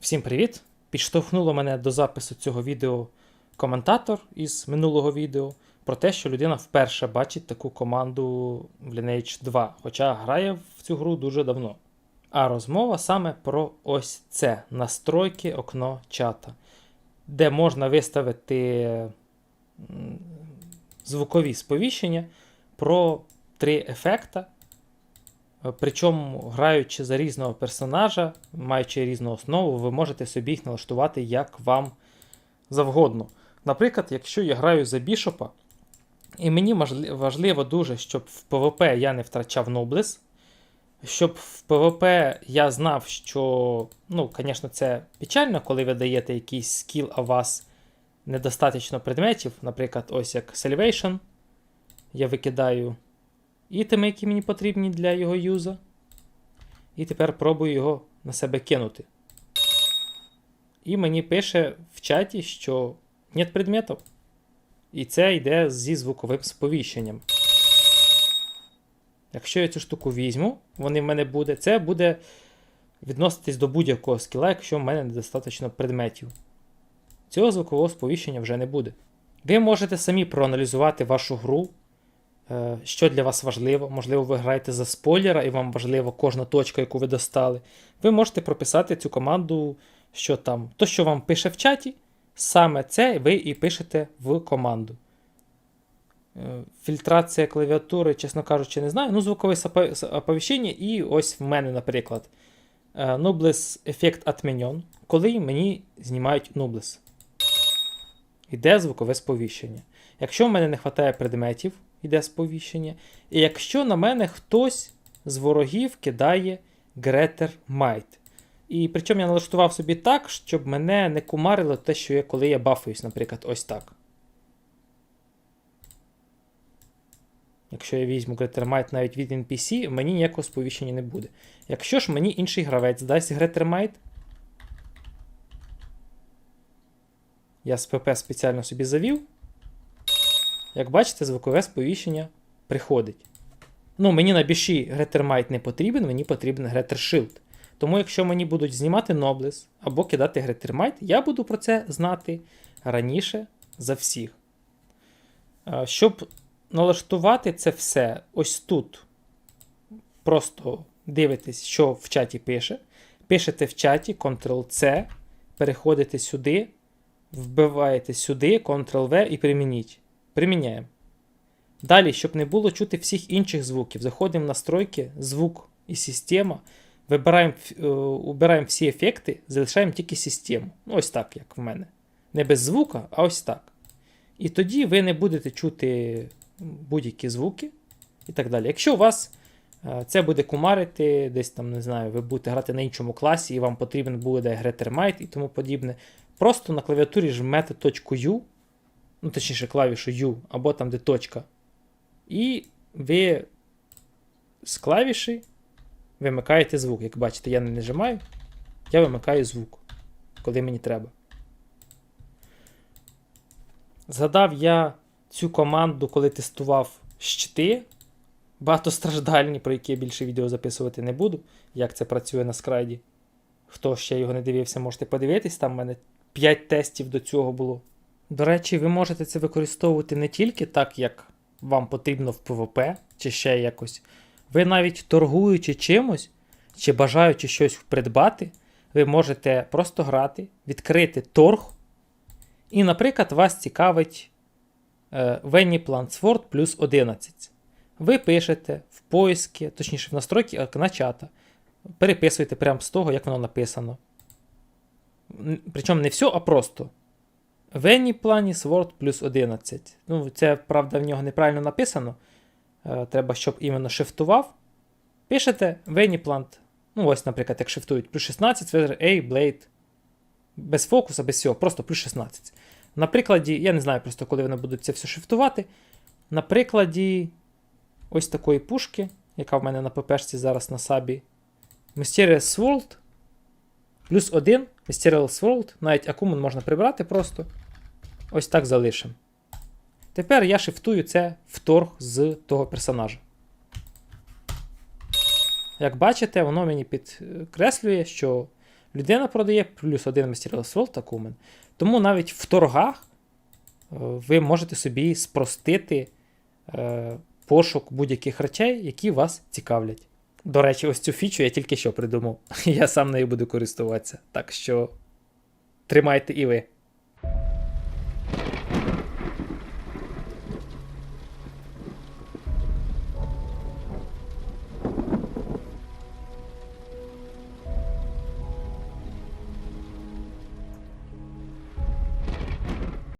Всім привіт! Підштовхнуло мене до запису цього відео коментатор із минулого відео про те, що людина вперше бачить таку команду в Lineage 2, хоча грає в цю гру дуже давно. А розмова саме про ось це настройки окно чата, де можна виставити звукові сповіщення про три ефекта. Причому, граючи за різного персонажа, маючи різну основу, ви можете собі їх налаштувати як вам завгодно. Наприклад, якщо я граю за бішопа, і мені важливо дуже, щоб в ПВП я не втрачав ноблес, щоб в ПВП я знав, що, ну, звісно, це печально, коли ви даєте якийсь скіл, а у вас недостатньо предметів, наприклад, ось як Salvation. Я викидаю ітеми, які мені потрібні для його юза. І тепер пробую його на себе кинути. І мені пише в чаті, що нет предметів. І це йде зі звуковим сповіщенням. Якщо я цю штуку візьму, вони в мене буде, це буде відноситись до будь-якого скіла, якщо в мене недостатньо предметів. Цього звукового сповіщення вже не буде. Ви можете самі проаналізувати вашу гру, що для вас важливо. Можливо, ви граєте за спойлера, і вам важлива кожна точка, яку ви достали. Ви можете прописати цю команду, що там, то, що вам пише в чаті, саме це ви і пишете в команду. Е, Фільтрація клавіатури, чесно кажучи, не знаю. Ну, звукове оповіщення, і ось в мене, наприклад, е, Nobles ефект отменен, коли мені знімають Nobles. Іде звукове сповіщення. Якщо в мене не вистачає предметів, йде сповіщення. І якщо на мене хтось з ворогів кидає Гретер Майт. І причому я налаштував собі так, щоб мене не кумарило те, що я, коли я бафуюсь, наприклад, ось так. Якщо я візьму Гретермайт навіть від NPC, мені ніякого сповіщення не буде. Якщо ж мені інший гравець дасть Гретермайт, я з ПП спеціально собі завів. Як бачите, звукове сповіщення приходить. Ну, мені на біші Гретермайт не потрібен, мені потрібен Гретер Shield. Тому, якщо мені будуть знімати Ноблес або кидати Гретермайт, я буду про це знати раніше за всіх. Щоб налаштувати це все ось тут, просто дивитесь, що в чаті пише. Пишете в чаті Ctrl-C, переходите сюди, вбиваєте сюди, Ctrl-V і примініть. Приміняємо. Далі, щоб не було чути всіх інших звуків, заходимо в настройки, звук і система. Вибираємо, е, всі ефекти, залишаємо тільки систему. Ну, ось так, як в мене. Не без звука, а ось так. І тоді ви не будете чути будь-які звуки і так далі. Якщо у вас е, це буде кумарити, десь там, не знаю, ви будете грати на іншому класі, і вам потрібен буде Гретермайт і тому подібне. Просто на клавіатурі жмете точку U, ну, точніше, клавішу U, або там, де точка. І ви з клавіші вимикаєте звук. Як бачите, я не нажимаю, я вимикаю звук, коли мені треба. Згадав я цю команду, коли тестував щити багатостраждальні, про які я більше відео записувати не буду, як це працює на скрайді. Хто ще його не дивився, можете подивитись, там в мене 5 тестів до цього було. До речі, ви можете це використовувати не тільки так, як вам потрібно в ПВП, чи ще якось. Ви навіть торгуючи чимось, чи бажаючи щось придбати, ви можете просто грати, відкрити торг. І, наприклад, вас цікавить е, Veni Plant Sword плюс 11. Ви пишете в поиски, точніше в настройки окна чата. Переписуєте прямо з того, як воно написано. Причому не все, а просто. Вені плані Sword плюс 11. Ну, це, правда, в нього неправильно написано. Е, треба, щоб іменно шифтував. Пишете Вені Ну, ось, наприклад, як шифтують плюс 16, ви A, Blade. Без фокуса, без всього, просто плюс 16. На прикладі, я не знаю просто, коли вони будуть це все шифтувати. На прикладі ось такої пушки, яка в мене на ППшці зараз на сабі. Mysterious World. Плюс 1 Mysterious World, навіть акумун можна прибрати просто. Ось так залишимо. Тепер я шифтую це в торг з того персонажа. Як бачите, воно мені підкреслює, що людина продає плюс один Mysterious Scroll та Кумен. Тому навіть в торгах е, ви можете собі спростити е, пошук будь-яких речей, які вас цікавлять. До речі, ось цю фічу я тільки що придумав. Я сам нею буду користуватися. Так що тримайте і ви.